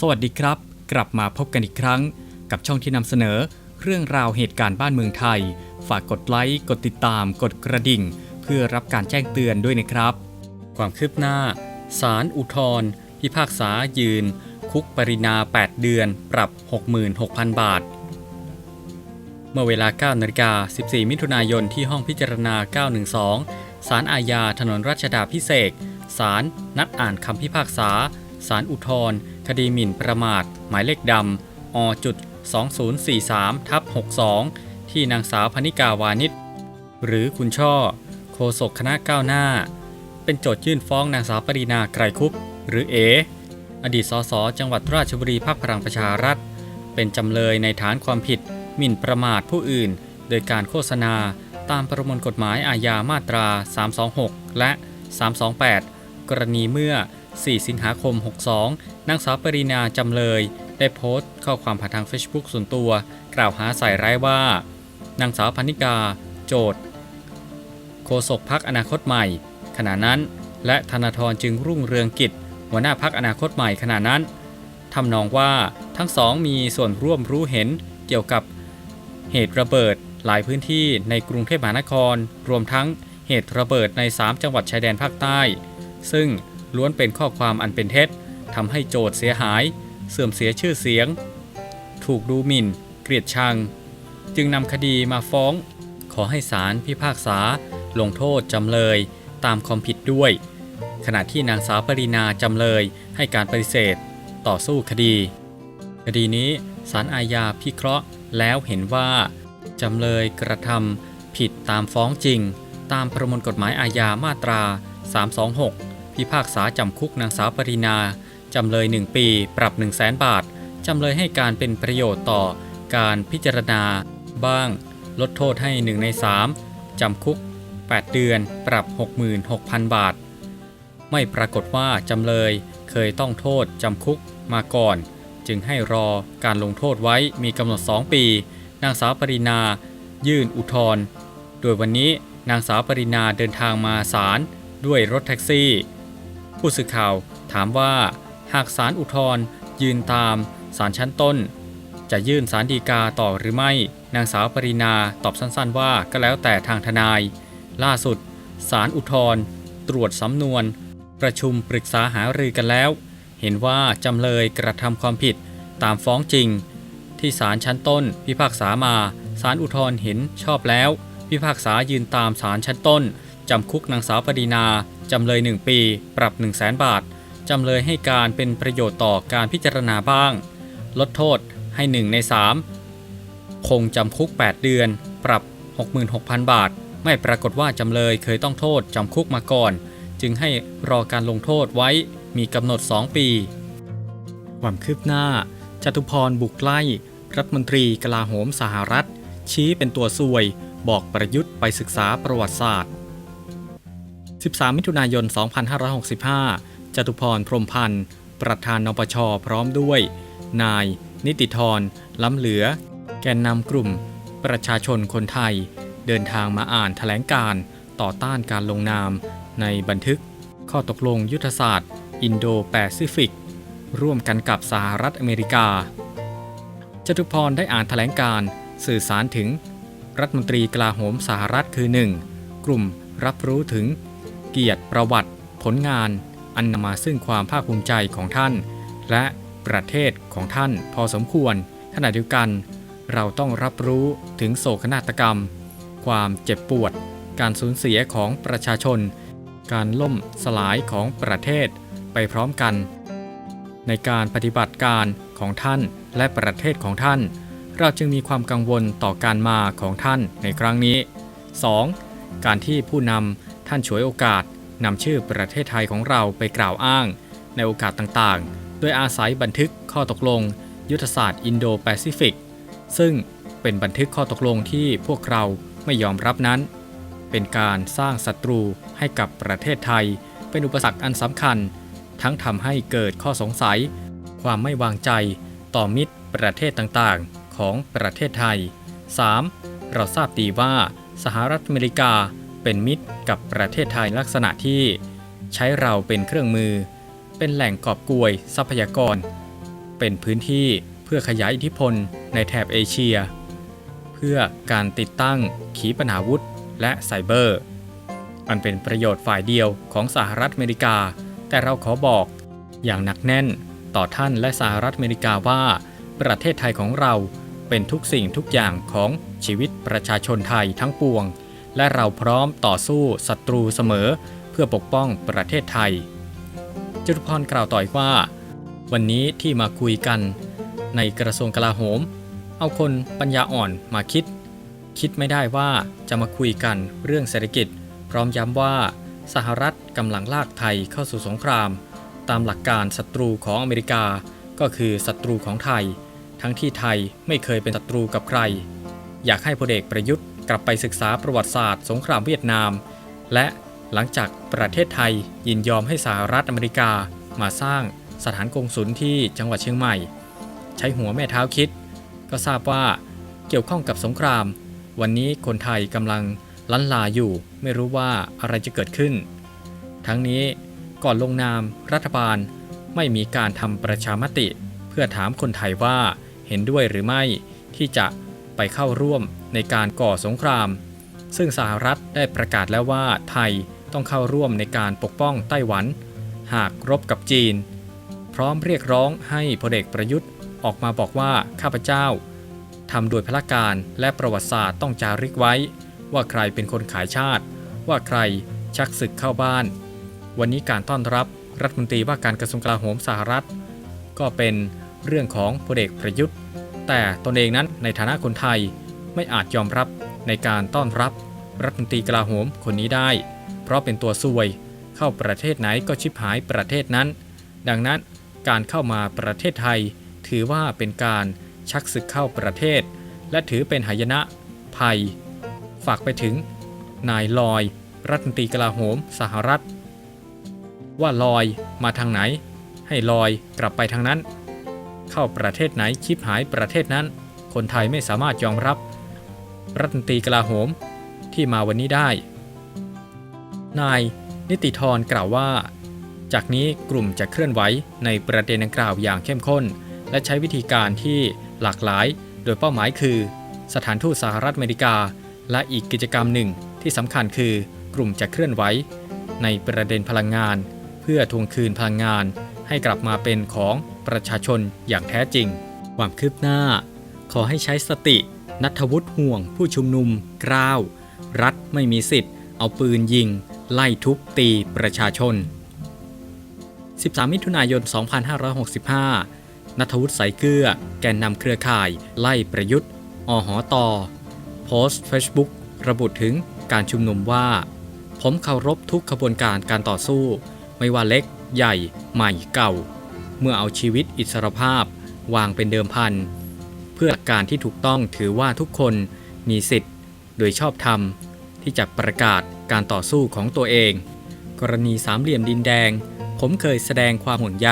สวัสดีครับ กลับมาพบกันอีกครั้ง กับช่องที่นำเสนอ เรื่องราวเหตุการณ์บ้านเมืองไทย ฝากกดไลค์กดติดตาม กดกระดิ่ง เพื่อรับการแจ้งเตือนด้วยนะครับ ความคืบหน้าศาลอุทธรพิพากษายืน คุกปรินา 8 เดือน ปรับ 66,000 บาท เมื่อเวลา9นาฬิกา14 มิถุนายนที่ห้องพิจารณา 912ศาลอาญาถนนรัชดาพิเศษกศาลนัดอ่านคำพิพากษา ศาลอุทธรคดีหมิ่นประมาท หมายเลขดำอจุด2043ทับ62 ที่นางสาวพนิกาวานิชหรือคุณช่อโฆษกคณะก้าวหน้า เป็นโจทยื่นฟ้องนางสาวปรีนาไกรคุป หรือเอ อดีตสสจังหวัดราชบุรีพรรคพลังประชารัฐ เป็นจำเลยในฐานความผิด หมิ่นประมาทผู้อื่น โดยการโฆษณาตามประมวลกฎหมายอาญามาตรา 326 และ 328 กรณีเมื่อ 4 สิงหาคม 62 นางสาวปรินาจำเลย ได้โพสต์ข้อความผ่านทาง Facebook ส่วนตัว กล่าวหาใส่ร้ายว่า นางสาวพันิกา โจทย์โฆษกพักอนาคตใหม่ ขณะนั้น และธนาธรจึงรุ่งเรืองกิจ หัวหน้าพักอนาคตใหม่ขณะนั้นทำนองว่าทั้งสองมีส่วนร่วมรู้เห็นเกี่ยวกับเหตุระเบิดหลายพื้นที่ในกรุงเทพมหานคร รวมทั้งเหตุระเบิดใน 3 จังหวัดชายแดนภาคใต้ ซึ่ง ล้วนเป็นข้อความอันเป็นเท็จทำให้โจทย์เสียหาย เสื่อมเสียชื่อเสียง ถูกดูหมิ่น เกลียดชัง จึงนำคดีมาฟ้อง ขอให้ศาลพิพากษา ลงโทษจำเลยตามความผิดด้วย ขณะที่นางสาวปรินาจำเลยให้การปฏิเสธ ต่อสู้คดี คดีนี้ศาลอาญาพิเคราะห์แล้วเห็นว่า จำเลยกระทำผิดตามฟ้องจริง ตามประมวลกฎหมายอาญามาตรา 326 พิพากษาจำคุกนางสาวปรินา จำเลย 1 ปี ปรับ 1 0 0 0 0แบาท จำเลยให้การเป็นประโยชน์ต่อการพิจารณา บ้าง ลดโทษให้ 1 ใน 3 จำคุก 8 เดือน ปรับ 66,000 บาท ไม่ปรากฏว่าจำเลยเคยต้องโทษจำคุกมาก่อน จึงให้รอการลงโทษไว้มีกำหนด 2 ปี นางสาวปรินา ยื่นอุทธรณ์โดยวันนี้นางสาวปรินาเดินทางมาศาลด้วยรถแท็กซี่ ผู้สื่อข่าวถามว่า หากศาลอุทธร์ยืนตามศาลชั้นต้น จะยื่นศาลฎีกาต่อหรือไม่ นางสาวปรินาตอบสั้นๆว่าก็แล้วแต่ทางทนาย ล่าสุดศาลอุทธร์ตรวจสำนวน ประชุมปรึกษาหารือกันแล้ว เห็นว่าจำเลยกระทำความผิดตามฟ้องจริง ที่ศาลชั้นต้น พิพากษามาศาลอุทธร์เห็นชอบแล้ว พิพากษายืนตามศาลชั้นต้นจำคุกนางสาวปรีนา จำเลย 1 ปี ปรับ 1 0 0 0 0แบาท จำเลยให้การเป็นประโยชน์ต่อการพิจารณาบ้าง ลดโทษให้ 1 ใน 3 คงจำคุก 8 เดือน ปรับ 66,000 บาท ไม่ปรากฏว่าจำเลยเคยต้องโทษจำคุกมาก่อน จึงให้รอการลงโทษไว้มีกำหนด 2 ปีความคืบหน้าจตุพรบุกไล่ รัฐมนตรีกลาโหมสหรัฐ ชี้เป็นตัวซวย บอกประยุทธ์ไปศึกษาประวัติศาสตร์ 13 มิถุนายน 2565 จตุพร พรมพันธ์ ประธานนปช พร้อมด้วย นาย นิติธร ล้ำเหลือ แกนนำกลุ่ม ประชาชนคนไทย เดินทางมาอ่านแถลงการ์ต่อต้านการลงนาม ในบันทึก ข้อตกลงยุทธศาสตร์ อินโดแปซิฟิก ร่วมกันกับสหรัฐอเมริกา จตุพรได้อ่านแถลงการ์สื่อสารถึง รัฐมนตรีกลาโหมสหรัฐคือ 1. กลุ่มรับรู้ถึง เกียรติประวัติ ผลงาน อันนำมาซึ่งความภาคภูมิใจของท่าน และประเทศของท่านพอสมควรขณะเดียวกัน เราต้องรับรู้ถึงโศกนาฏกรรม ความเจ็บปวด การสูญเสียของประชาชน การล่มสลายของประเทศไปพร้อมกัน ในการปฏิบัติการของท่านและประเทศของท่าน เราจึงมีความกังวลต่อการมาของท่านในครั้งนี้ 2. การที่ผู้นำท่านฉวยโอกาส นำชื่อประเทศไทยของเราไปกล่าวอ้าง ในโอกาสต่างๆ โดยอาศัยบันทึกข้อตกลง ยุทธศาสตร์อินโดแปซิฟิก ซึ่งเป็นบันทึกข้อตกลงที่พวกเราไม่ยอมรับนั้น เป็นการสร้างศัตรูให้กับประเทศไทย เป็นอุปสรรคอันสำคัญ ทั้งทำให้เกิดข้อสงสัย ความไม่วางใจ ต่อมิตรประเทศต่างๆ ของประเทศไทย 3. เราทราบดีว่าสหรัฐอเมริกา เป็นมิตรกับประเทศไทยลักษณะที่ ใช้เราเป็นเครื่องมือ เป็นแหล่งกอบกวยทรัพยากร เป็นพื้นที่เพื่อขยายอิทธิพลในแถบเอเชีย เพื่อการติดตั้งขีปนาวุธและไซเบอร์ อันเป็นประโยชน์ฝ่ายเดียวของสหรัฐอเมริกา แต่เราขอบอกอย่างหนักแน่นต่อท่านและสหรัฐอเมริกาว่า ประเทศไทยของเราเป็นทุกสิ่งทุกอย่างของชีวิตประชาชนไทยทั้งปวง และเราพร้อมต่อสู้ศัตรูเสมอ เพื่อปกป้องประเทศไทยจตุพรกล่าวต่อยว่า วันนี้ที่มาคุยกัน ในกระทรวงกลาโหม เอาคนปัญญาอ่อนมาคิด คิดไม่ได้ว่าจะมาคุยกันเรื่องเศรษฐกิจ พร้อมย้ำว่าสหรัฐกำลังลากไทยเข้าสู่สงคราม ตามหลักการศัตรูของอเมริกา ก็คือศัตรูของไทย ทั้งที่ไทยไม่เคยเป็นศัตรูกับใคร อยากให้พลเอกประยุทธ์ กลับไปศึกษาประวัติศาสตร์ สงครามเวียดนาม และหลังจากประเทศไทยยินยอมให้สหรัฐอเมริกามาสร้างสถานกงสุลที่จังหวัดเชียงใหม่ ใช้หัวแม่เท้าคิด ก็ทราบว่าเกี่ยวข้องกับสงคราม วันนี้คนไทยกำลังลันลาอยู่ ไม่รู้ว่าอะไรจะเกิดขึ้น ทั้งนี้ก่อนลงนามรัฐบาลไม่มีการทำประชามติ เพื่อถามคนไทยว่าเห็นด้วยหรือไม่ที่จะ ไปเข้าร่วมในการก่อสงคราม ซึ่งสหรัฐได้ประกาศแล้วว่าไทยต้องเข้าร่วมในการปกป้องไต้หวัน หากรบกับจีน พร้อมเรียกร้องให้พลเอกประยุทธ์ออกมาบอกว่าข้าพเจ้าทำโดยพละการและประวัติศาสตร์ต้องจารึกไว้ ว่าใครเป็นคนขายชาติ ว่าใครชักศึกเข้าบ้าน วันนี้การต้อนรับรัฐมนตรีว่าการกระทรวงกลาโหมสหรัฐ ก็เป็นเรื่องของพลเอกประยุทธ์ แต่ตนเองนั้นในฐานะคนไทยไม่อาจยอมรับในการต้อนรับรัฐมนตรีกลาโหมคนนี้ได้ เพราะเป็นตัวซวย เข้าประเทศไหนก็ชิบหายประเทศนั้น ดังนั้นการเข้ามาประเทศไทย ถือว่าเป็นการชักศึกเข้าประเทศ และถือเป็นหายนะภัย ฝากไปถึง นายลอย รัฐมนตรีกลาโหมสหรัฐ ว่าลอยมาทางไหน ให้ลอยกลับไปทางนั้น เข้าประเทศไหนชิบหายประเทศนั้น คนไทยไม่สามารถยอมรับ รัฐมนตรีกลาโหมที่มาวันนี้ได้ นายนิติธรกล่าวว่า จากนี้กลุ่มจะเคลื่อนไหวในประเด็นดังกล่าวอย่างเข้มข้น และใช้วิธีการที่หลากหลาย โดยเป้าหมายคือ สถานทูตสหรัฐอเมริกา และอีกกิจกรรมหนึ่งที่สำคัญคือกลุ่มจะเคลื่อนไหวในประเด็นพลังงาน เพื่อทวงคืนพลังงาน ให้กลับมาเป็นของประชาชนอย่างแท้จริง ความคืบหน้า ขอให้ใช้สติ นัทวุฒิห่วง ผู้ชุมนุมกล้าว รัฐไม่มีสิทธิ์ เอาปืนยิง ไล่ทุบตีประชาชน 13 มิถุนายน 2565 นัทวุฒิสายเกลือ แกนนำเครือข่าย ไล่ประยุทธ์ อหอตอโพสต์ Facebook ระบุถึงการชุมนุมว่า ผมเคารพทุกขบวนการการต่อสู้ ไม่ว่าเล็ก ใหญ่ใหม่เก่า เมื่อเอาชีวิตอิสรภาพวางเป็นเดิมพัน เพื่อหลักการที่ถูกต้องถือว่าทุกคนมีสิทธิ์ โดยชอบธรรม ที่จะประกาศการต่อสู้ของตัวเอง กรณีสามเหลี่ยมดินแดง ผมเคยแสดงความห่วงใย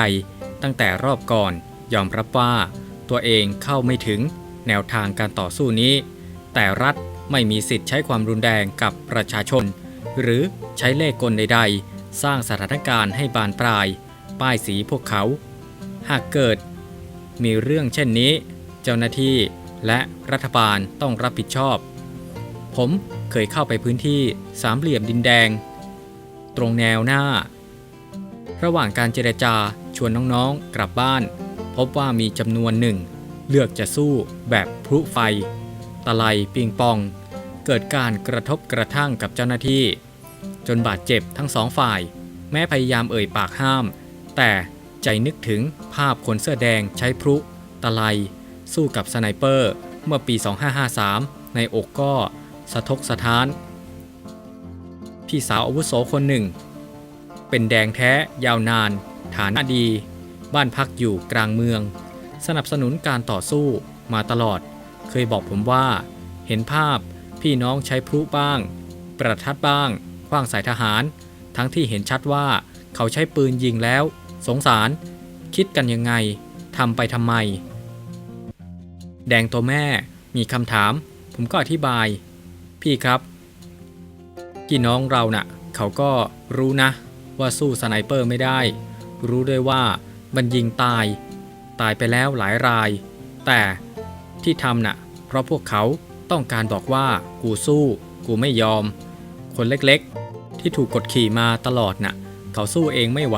ตั้งแต่รอบก่อนยอมรับว่าตัวเองเข้าไม่ถึงแนวทางการต่อสู้นี้ แต่รัฐไม่มีสิทธิ์ใช้ความรุนแรงกับประชาชน หรือใช้เล่ห์กลใดๆ สร้างสถานการณ์ให้บานปลาย ป้ายสีพวกเขา หากเกิด มีเรื่องเช่นนี้ เจ้าหน้าที่และรัฐบาลต้องรับผิดชอบ ผมเคยเข้าไปพื้นที่สามเหลี่ยมดินแดง ตรงแนวหน้า ระหว่างการเจรจาชวนน้องๆกลับบ้าน พบว่ามีจำนวนหนึ่ง เลือกจะสู้แบบพลุไฟ ตะไลปิงปอง เกิดการกระทบกระทั่งกับเจ้าหน้าที่ จนบาดเจ็บทั้งสองฝ่าย แม้พยายามเอ่ยปากห้าม แต่ใจนึกถึงภาพคนเสื้อแดงใช้พลุ ตะไล สู้กับสไนเปอร์ เมื่อปี 2553 ในอกก็สะทกสะท้าน พี่สาวอาวุโสคนหนึ่ง เป็นแดงแท้ยาวนาน ฐานะดี บ้านพักอยู่กลางเมือง สนับสนุนการต่อสู้มาตลอด เคยบอกผมว่า เห็นภาพพี่น้องใช้พลุบ้าง ประทัดบ้าง ว้างสายทหาร ทั้งที่เห็นชัดว่าเขาใช้ปืนยิงแล้ว สงสาร คิดกันยังไงทำไปทำไม แดงตัวแม่มีคำถาม ผมก็อธิบาย พี่ครับพี่น้องเราน่ะ เขาก็รู้นะ ว่าสู้สไนเปอร์ไม่ได้ รู้ด้วยว่ามันยิงตาย ตายไปแล้วหลายราย แต่ที่ทำน่ะ เพราะพวกเขาต้องการบอกว่ากูสู้ กูไม่ยอม คนเล็กๆ ที่ถูกกดขี่มาตลอดน่ะ เขาสู้เองไม่ไหว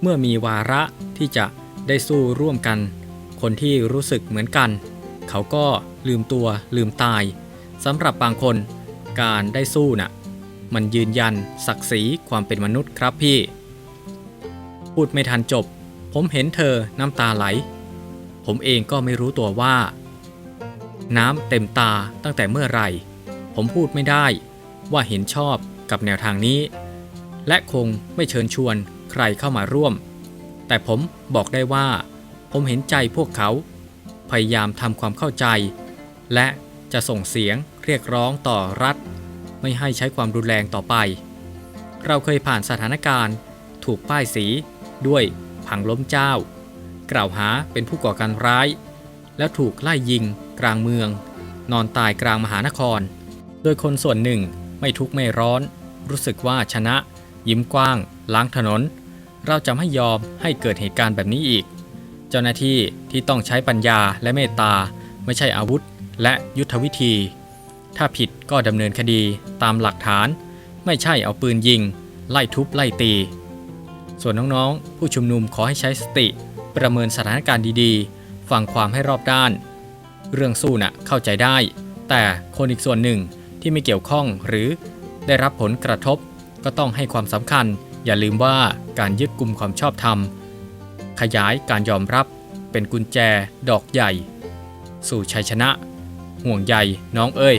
เมื่อมีวาระที่จะได้สู้ร่วมกัน คนที่รู้สึกเหมือนกัน เขาก็ลืมตัวลืมตายสำหรับบางคนการได้สู้น่ะ มันยืนยันศักดิ์ศรีความเป็นมนุษย์ครับพี่ พูดไม่ทันจบ ผมเห็นเธอน้ำตาไหล ผมเองก็ไม่รู้ตัวว่า น้ำเต็มตาตั้งแต่เมื่อไหร่ ผมพูดไม่ได้ว่าเห็นชอบ กับแนวทางนี้ และคงไม่เชิญชวนใครเข้ามาร่วม แต่ผมบอกได้ว่า ผมเห็นใจพวกเขา พยายามทำความเข้าใจ และจะส่งเสียงเรียกร้องต่อรัฐ ไม่ให้ใช้ความรุนแรงต่อไป เราเคยผ่านสถานการณ์ ถูกป้ายสีด้วยผังล้มเจ้า กล่าวหาเป็นผู้ก่อการร้าย แล้วถูกไล่ยิงกลางเมือง นอนตายกลางมหานคร โดยคนส่วนหนึ่งไม่ทุกข์ไม่ร้อน รู้สึกว่าชนะ ยิ้มกว้าง ล้างถนน เราจะไม่ยอมให้เกิดเหตุการณ์แบบนี้อีก เจ้าหน้าที่ที่ต้องใช้ปัญญาและเมตตา ไม่ใช่อาวุธ และยุทธวิธี ถ้าผิดก็ดำเนินคดีตามหลักฐาน ไม่ใช่เอาปืนยิง ไล่ทุบไล่ตี ส่วนน้องๆ ผู้ชุมนุมขอให้ใช้สติ ประเมินสถานการณ์ดีๆ ฟังความให้รอบด้าน เรื่องสู้น่ะเข้าใจได้ แต่คนอีกส่วนหนึ่งที่ไม่เกี่ยวข้องหรือ ได้รับผลกระทบก็ต้องให้ความสำคัญ อย่าลืมว่าการยึดกลุ่มความชอบธรรม ขยายการยอมรับเป็นกุญแจดอกใหญ่ สู่ชัยชนะ ห่วงใยน้องเอ้ย